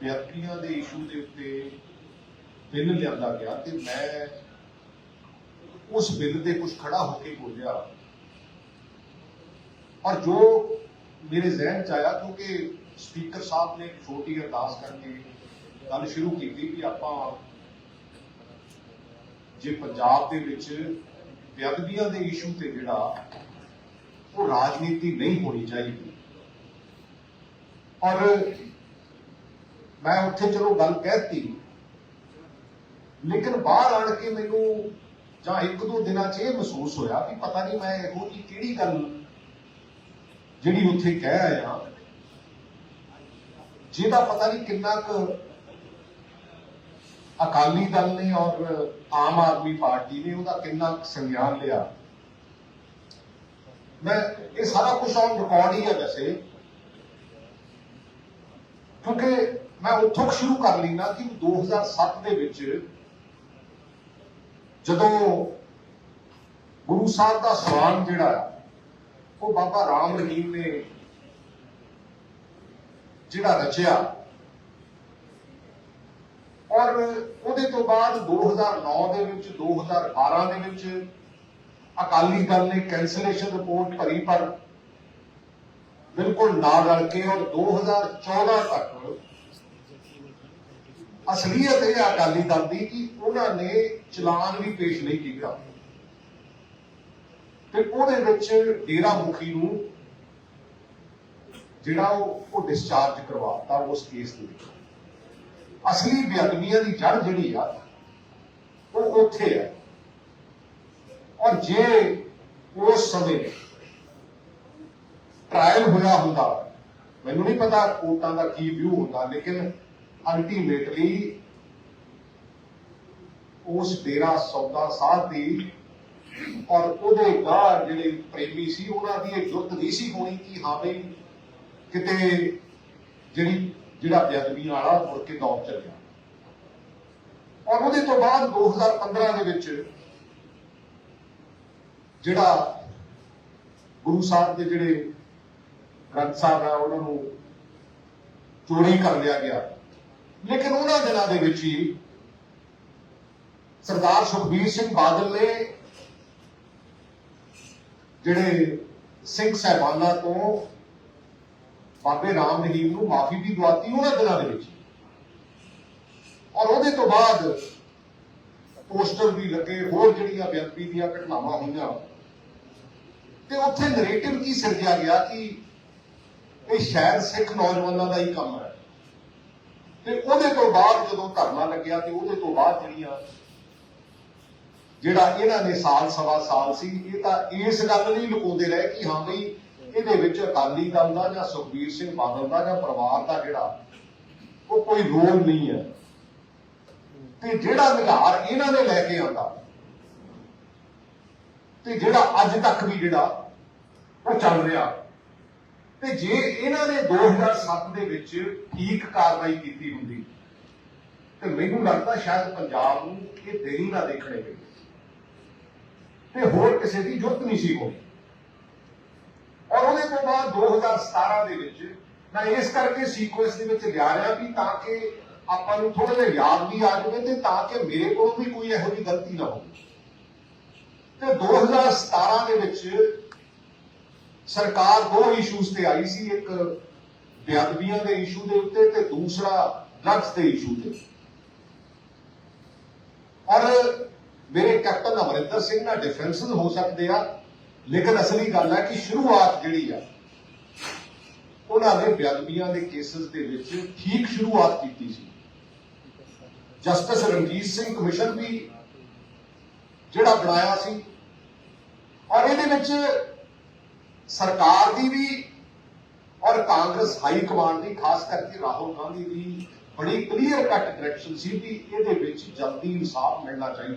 ਵਿਅਕਤੀਆਂ ਦੇ ਇਸ਼ੂ ਦੇ ਉੱਤੇ ਬਿੱਲ ਲਿਆਂਦਾ ਗਿਆ ਤੇ ਮੈਂ ਉਸ ਬਿੱਲ ਦੇ ਕੁਝ ਖੜਾ ਹੋ ਕੇ ਬੋਲਿਆ। ਔਰ ਜੋ ਮੇਰੇ ਜ਼ਿਹਨ ਚ ਆਇਆ, ਕਿਉਂਕਿ ਸਪੀਕਰ ਸਾਹਿਬ ਨੇ ਛੋਟੀ ਅਰਦਾਸ ਕਰਕੇ ਗੱਲ ਸ਼ੁਰੂ ਕੀਤੀ ਕਿ ਆਪਾਂ ਜੇ ਪੰਜਾਬ ਦੇ ਵਿੱਚ ਬੇਅਦਬੀਆਂ ਦੇ ਇਸ਼ੂ ਤੇ ਜਿਹੜਾ ਉਹ ਰਾਜਨੀਤੀ ਨਹੀਂ ਹੋਣੀ ਚਾਹੀਦੀ। ਔਰ ਮੈਂ ਉੱਥੇ ਚਲੋ ਗੱਲ ਕਹਿਤੀ। ਲੇਕਿਨ ਬਾਹਰ ਆਣ ਕੇ ਮੈਨੂੰ ਜਾਂ ਇੱਕ ਦੋ ਦਿਨਾਂ 'ਚ ਇਹ ਮਹਿਸੂਸ ਹੋਇਆ ਕਿ ਪਤਾ ਨਹੀਂ ਮੈਂ ਇਹੋ ਜਿਹੀ ਕਿਹੜੀ ਗੱਲ ਜਿਹੜੀ ਉੱਥੇ ਕਹਿ ਆਇਆ। ਜਿਹਦਾ ਪਤਾ ਨਹੀਂ ਕਿੰਨਾ ਕੁ ਅਕਾਲੀ ਦਲ ਨੇ ਔਰ ਆਮ ਆਦਮੀ ਪਾਰਟੀ ਨੇ ਉਹਦਾ ਕਿੰਨਾ ਕੁ ਸੰਗਿਆਨ ਲਿਆ। ਮੈਂ ਇਹ ਸਾਰਾ ਕੁਝ ਔਨ ਰਿਕਾਰਡ ਹੀ ਹੈ ਵੈਸੇ। ਕਿਉਂਕਿ ਮੈਂ ਉੱਥੋਂ ਸ਼ੁਰੂ ਕਰ ਲੈਣਾ ਕਿ 2007 ਦੇ ਵਿੱਚ ਜਦੋਂ ਗੁਰੂ ਸਾਹਿਬ ਦਾ ਸਵਾਨ ਜਿਹੜਾ ਆ, ਉਹ ਬਾਬਾ ਰਾਮ ਰਹੀਮ ਨੇ ਜਿਹੜਾ ਰਚਿਆ। ਔਰ ਉਹਦੇ ਤੋਂ ਬਾਅਦ 2009 ਦੇ ਵਿੱਚ 2012 ਦੇ ਵਿੱਚ ਅਕਾਲੀ ਦਲ ਨੇ ਕੈਂਸਲੇਸ਼ਨ ਰਿਪੋਰਟ ਭਰੀ ਪਰ ਬਿਲਕੁਲ ਨਾ ਰਲ ਕੇ ਔਰ 2014 ਤੱਕ ਅਸਲੀਅਤ ਇਹ ਹੈ ਅਕਾਲੀ ਦਲ ਦੀ ਕਿ ਉਹਨਾਂ ਨੇ ਚਲਾਨ ਵੀ ਪੇਸ਼ ਨਹੀਂ ਕੀਤਾ। ਤੇ ਉਹਦੇ ਵਿੱਚ ਡੇਰਾ ਮੁਖੀ ਨੂੰ ਜਿਹੜਾ ਉਹ ਉਹ ਡਿਸਚਾਰਜ ਕਰਵਾਤਾ ਉਸ ਕੇਸ ਦੇ ਵਿੱਚ। ਅਸਲੀ ਬੇਅਦਬੀਆਂ ਦੀ ਜੜ ਜਿਹੜੀ ਆ, ਉਹ ਉੱਥੇ ਹੈ ਔਰ ਜੇ ਉਸ ਸਮੇਂ ਟ੍ਰਾਇਲ ਹੋਇਆ ਹੁੰਦਾ, ਮੈਨੂੰ ਨਹੀਂ ਪਤਾ ਕੋਰਟਾਂ ਦਾ ਕੀ ਵਿਊ ਹੁੰਦਾ, ਲੇਕਿਨ ਅਲਟੀਮੇਟਲੀ ਉਸ ਡੇਰਾ ਸੌਦਾ ਸਾਧ ਦੀ ਔਰ ਉਹਦੇ ਗਾਹ ਜਿਹੜੇ ਪ੍ਰੇਮੀ ਸੀ, ਉਹਨਾਂ ਦੀ ਇਹ ਜੁਰਤ ਨਹੀਂ ਸੀ ਹੋਣੀ ਕਿ ਹਾਂ ਵੀ ਕਿਤੇ ਜਿਹੜੀ, ਜਿਹੜਾ ਬੇਅਦਬੀ ਵਾਲਾ ਮੁੜ ਕੇ ਦੌਰ ਚੱਲਿਆ। ਔਰ ਉਹਦੇ ਤੋਂ ਬਾਅਦ 2015 ਦੇ ਵਿੱਚ ਜਿਹੜਾ ਗੁਰੂ ਸਾਹਿਬ ਦੇ ਜਿਹੜੇ ਗ੍ਰੰਥ ਸਾਹਿਬ ਆ, ਉਹਨਾਂ ਨੂੰ ਚੋਰੀ ਕਰ ਲਿਆ ਗਿਆ। ਲੇਕਿਨ ਉਹਨਾਂ ਦਿਨਾਂ ਦੇ ਵਿੱਚ ਹੀ ਸਰਦਾਰ ਸੁਖਬੀਰ ਸਿੰਘ ਬਾਦਲ ਨੇ ਜਿਹੜੇ ਸਿੰਘ ਸਹਿਬਾਨਾਂ ਤੋਂ ਬਾਬੇ ਰਾਮ ਰਹੀਮ ਨੂੰ ਮਾਫੀ ਵੀ ਦਵਾਤੀ ਉਹਨਾਂ ਦਿਨਾਂ ਦੇ ਵਿੱਚ ਔਰ ਉਹਦੇ ਤੋਂ ਬਾਅਦ ਪੋਸਟਰ ਵੀ ਲੱਗੇ, ਹੋਰ ਜਿਹੜੀਆਂ ਬੇਅਦਬੀ ਦੀਆਂ ਘਟਨਾਵਾਂ ਹੋਈਆਂ। ਤੇ ਉੱਥੇ ਨੈਰੇਟਿਵ ਕੀ ਸਿਰਜਿਆ ਗਿਆ ਕਿ ਇਹ ਸ਼ਾਇਦ ਸਿੱਖ ਨੌਜਵਾਨਾਂ ਦਾ ਹੀ ਕੰਮ ਹੈ। ਤੇ ਉਹਦੇ ਤੋਂ ਬਾਅਦ ਜਦੋਂ ਧਰਨਾ ਲੱਗਿਆ ਤੇ ਉਹਦੇ ਤੋਂ ਬਾਅਦ ਜਿਹੜੀਆਂ ਜਿਹੜਾ ਇਹਨਾਂ ਨੇ ਸਾਲ ਸਵਾ ਸਾਲ ਸੀ, ਇਹ ਤਾਂ ਇਸ ਗੱਲ ਲਈ ਲੁਕਾਉਂਦੇ ਰਹੇ ਕਿ ਹਾਂ ਬਈ ਇਹਦੇ ਵਿੱਚ ਅਕਾਲੀ ਦਲ ਦਾ ਜਾਂ ਸੁਖਬੀਰ ਸਿੰਘ ਬਾਦਲ ਦਾ ਜਾਂ ਪਰਿਵਾਰ ਦਾ ਜਿਹੜਾ, ਉਹ ਕੋਈ ਰੋਲ ਨਹੀਂ ਹੈ। ਤੇ ਜਿਹੜਾ ਨਿਗਾਰ ਇਹਨਾਂ ਨੇ ਲੈ ਕੇ ਆਉਂਦਾ, ਤੇ ਜਿਹੜਾ ਅੱਜ ਤੱਕ ਵੀ ਜਿਹੜਾ ਉਹ ਚੱਲ ਰਿਹਾ। ਤੇ ਜੇ ਇਹਨਾਂ ਨੇ 2007 ਦੇ ਵਿੱਚ ਠੀਕ ਕਾਰਵਾਈ ਕੀਤੀ ਹੁੰਦੀ, ਤੇ ਮੈਨੂੰ ਲੱਗਦਾ ਸ਼ਾਇਦ ਪੰਜਾਬ ਨੂੰ ਇਹ ਦੇਰੀ ਨਾ ਦੇਖਣੇ ਪਈ ਤੇ ਹੋਰ ਕਿਸੇ ਦੀ ਜ਼ਰੂਰਤ ਨਹੀਂ ਸੀ ਹੋਣੀ ਔਰ ਉਹਦੇ ਤੋਂ ਬਾਅਦ 2017 ਦੇ ਵਿੱਚ ਮੈਂ ਇਸ ਕਰਕੇ ਸੀਕੁਐਂਸ ਦੇ ਵਿੱਚ ਲਿਆ ਰਿਹਾ ਵੀ ਤਾਂ ਕਿ ਆਪਾਂ ਨੂੰ ਥੋੜੇ ਜਿਹਾ ਯਾਦ ਵੀ ਆ ਜਾਵੇ ਤੇ ਤਾਂ ਕਿ ਮੇਰੇ ਕੋਲ ਵੀ ਕੋਈ ਇਹੋ ਜਿਹੀ ਗਲਤੀ ਨਾ ਹੋਵੇ। ਤੇ 2017 ਦੇ ਵਿੱਚ ਸਰਕਾਰ ਦੋ ਇਸ਼ੂਜ਼ ਤੇ ਆਈ ਸੀ, ਇੱਕ ਬੇਅਦਬੀਆਂ ਦੇ ਇਸ਼ੂ ਦੇ ਉੱਤੇ ਤੇ ਦੂਸਰਾ ਡਰੱਗਸ ਦੇ ਇਸ਼ੂ ਤੇ। ਔਰ ਮੇਰੇ ਕੈਪਟਨ ਅਮਰਿੰਦਰ ਸਿੰਘ ਨਾਲ ਡਿਫਰੈਂਸਸ ਹੋ ਸਕਦੇ ਆ, ਲੇਕਿਨ ਅਸਲੀ ਗੱਲ ਹੈ ਕਿ ਸ਼ੁਰੂਆਤ ਜਿਹੜੀ ਆ, ਉਹਨਾਂ ਨੇ ਬੇਅਦਬੀਆਂ ਦੇ ਕੇਸਸ ਦੇ ਵਿੱਚ ਠੀਕ ਸ਼ੁਰੂਆਤ ਕੀਤੀ ਸੀ। ਜਸਟਿਸ ਰਣਜੀਤ ਸਿੰਘ ਕਮਿਸ਼ਨ ਵੀ ਜਿਹੜਾ ਬਣਾਇਆ ਸੀ। ਔਰ ਇਹਦੇ ਵਿੱਚ ਸਰਕਾਰ ਦੀ ਵੀ ਔਰ ਕਾਂਗਰਸ ਹਾਈ ਕਮਾਂਡ ਦੀ, ਖਾਸ ਕਰਕੇ ਰਾਹੁਲ ਗਾਂਧੀ ਦੀ ਬੜੀ ਕਲੀਅਰ ਕੱਟ ਡਾਇਰੈਕਸ਼ਨ ਸੀ ਕਿ ਇਹਦੇ ਵਿੱਚ ਜਲਦੀ ਇਨਸਾਫ ਮਿਲਣਾ ਚਾਹੀਦਾ।